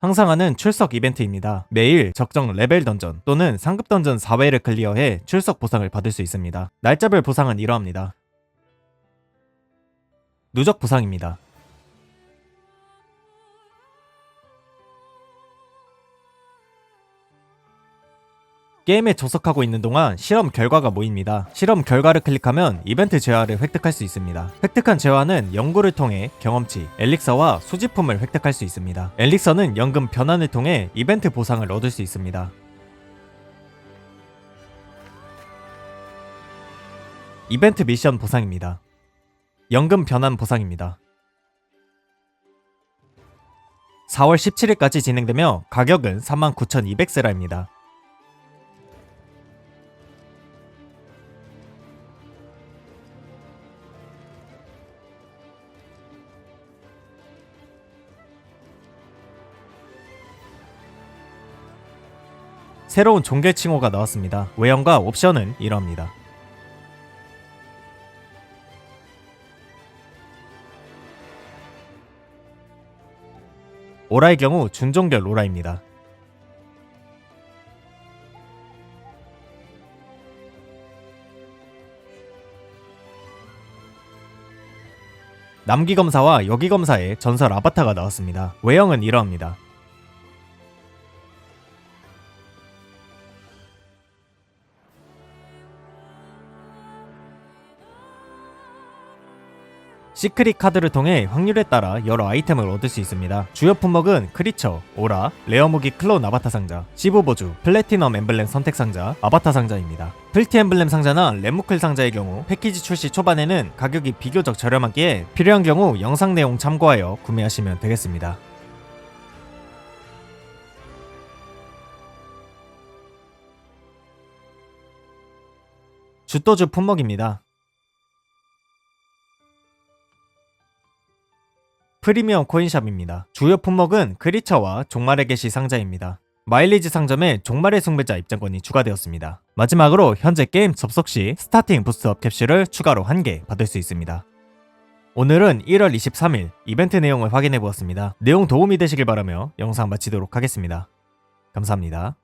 항상 하는 출석 이벤트입니다. 매일 적정 레벨 던전 또는 상급 던전 4회를 클리어해 출석 보상을 받을 수 있습니다. 날짜별 보상은 이러합니다. 누적 보상입니다. 게임에 접속하고 있는 동안 실험 결과가 모입니다. 실험 결과를 클릭하면 이벤트 재화를 획득할 수 있습니다. 획득한 재화는 연구를 통해 경험치, 엘릭서와 소지품을 획득할 수 있습니다. 엘릭서는 연금 변환을 통해 이벤트 보상을 얻을 수 있습니다. 이벤트 미션 보상입니다. 연금 변환 보상입니다. 4월 17일까지 진행되며 가격은 39,200세라입니다. 새로운 종결 칭호가 나왔습니다. 외형과 옵션은 이러합니다. 오라의 경우 준종결 오라입니다. 남기 검사와 여기 검사의 전설 아바타가 나왔습니다. 외형은 이러합니다. 시크릿 카드를 통해 확률에 따라 여러 아이템을 얻을 수 있습니다. 주요 품목은 크리처, 오라, 레어 무기 클론 아바타 상자, 시브보주, 플래티넘 엠블렘 선택 상자, 아바타 상자입니다. 플티 엠블렘 상자나 레무클 상자의 경우 패키지 출시 초반에는 가격이 비교적 저렴하기에 필요한 경우 영상 내용 참고하여 구매하시면 되겠습니다. 주도주 품목입니다. 프리미엄 코인샵입니다. 주요 품목은 크리처와 종말의 계시 상자입니다. 마일리지 상점에 종말의 숭배자 입장권이 추가되었습니다. 마지막으로 현재 게임 접속 시 스타팅 부스트업 캡슐을 추가로 한개 받을 수 있습니다. 오늘은 1월 23일 이벤트 내용을 확인해 보았습니다. 내용 도움이 되시길 바라며 영상 마치도록 하겠습니다. 감사합니다.